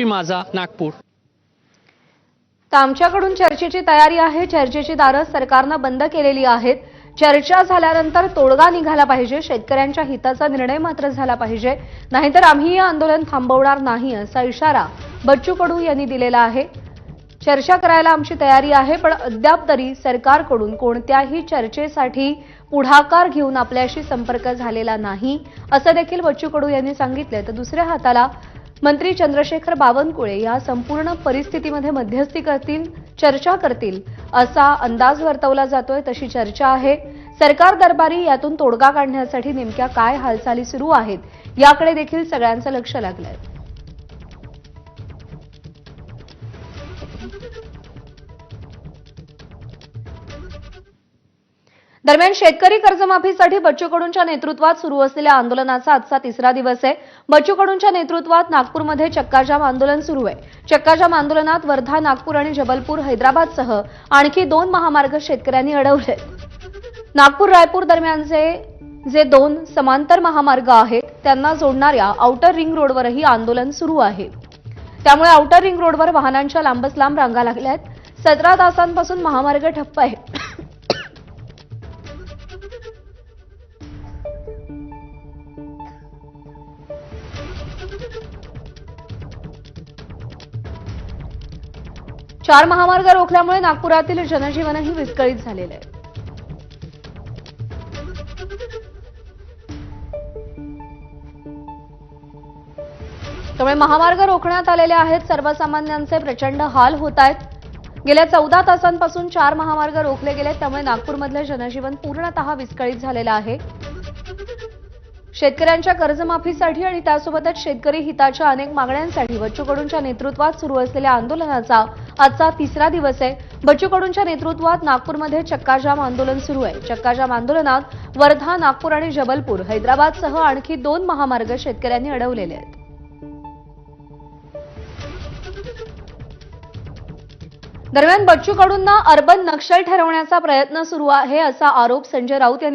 ABP माझा नागपूर. तर आमच्याकडून चर्चेची तयारी आहे. चर्चेची दारं सरकारनं बंद केलेली आहेत. चर्चा झाल्यानंतर तोडगा निघाला पाहिजे. शेतकऱ्यांच्या हिताचा निर्णय मात्र झाला पाहिजे. नाहीतर आम्ही हे आंदोलन थांबवणार नाही असा इशारा बच्चू कडू यांनी दिलेला आहे. चर्चा करायला आमची तयारी आहे पण अद्याप तरी सरकारकडून कोणत्याही चर्चेसाठी पुढाकार घेऊन आपल्याशी संपर्क झालेला नाही असं देखील बच्चू कडू यांनी सांगितलं तर दुसऱ्या हाताला मंत्री चंद्रशेखर बावनकुळे या संपूर्ण परिस्थितीमध्ये मध्यस्थी करतील चर्चा करतील असा अंदाज वर्तवला जातोय तशी चर्चा आहे. सरकार दरबारी यातून तोडगा काढण्यासाठी नेमक्या काय हालचाली सुरू आहेत याकडे देखील सगळ्यांचं लक्ष लागलंय. दरम्यान शेतकरी कर्जमाफीसाठी बच्चू कडूंच्या नेतृत्वात सुरू असलेल्या आंदोलनाचा आजचा तिसरा दिवस आहे. बच्चू कडूंच्या नेतृत्वात नागपूरमध्ये चक्काजाम आंदोलन सुरू आहे. चक्काजाम आंदोलनात वर्धा नागपूर आणि जबलपूर हैदराबादसह आणखी दोन महामार्ग शेतकऱ्यांनी अडवले नागपूर रायपूर दरम्यानचे जे दोन समांतर महामार्ग आहेत त्यांना जोडणाऱ्या आउटर रिंग रोडवरही आंदोलन सुरू आहे. त्यामुळे आउटर रिंग रोडवर वाहनांच्या लांबच लांब रांगा लागल्या आहेत. सतरा तासांपासून महामार्ग ठप्प आहे चार महामार्ग रोखल्यामुळे नागपुरातील जनजीवनही विस्कळीत झालेलं आहे. त्यामुळे महामार्ग रोखण्यात आलेले आहेत. सर्वसामान्यांचे प्रचंड हाल होत आहेत. गेल्या चौदा तासांपासून चार महामार्ग रोखले गेले त्यामुळे नागपूरमधलं जनजीवन पूर्णतः विस्कळीत झालेलं आहे. शेतकऱ्यांच्या कर्जमाफीसाठी आणि त्यासोबतच शेतकरी हिताच्या अनेक मागण्यांसाठी बच्चू कडूंच्या नेतृत्वात सुरू असलेल्या आंदोलनाचा आजचा तिसरा दिवस आहे. बच्चू कडूंच्या नेतृत्वात नागपूरमध्ये चक्काजाम आंदोलन सुरू आहे. चक्काजाम आंदोलनात वर्धा नागपूर आणि जबलपूर हैदराबादसह आणखी दोन महामार्ग शेतकऱ्यांनी अडवलेले आहेत. दरम्यान बच्चू कडूंना अर्बन नक्षल ठरवण्याचा प्रयत्न सुरू आहे असा आरोप संजय राऊत यांनी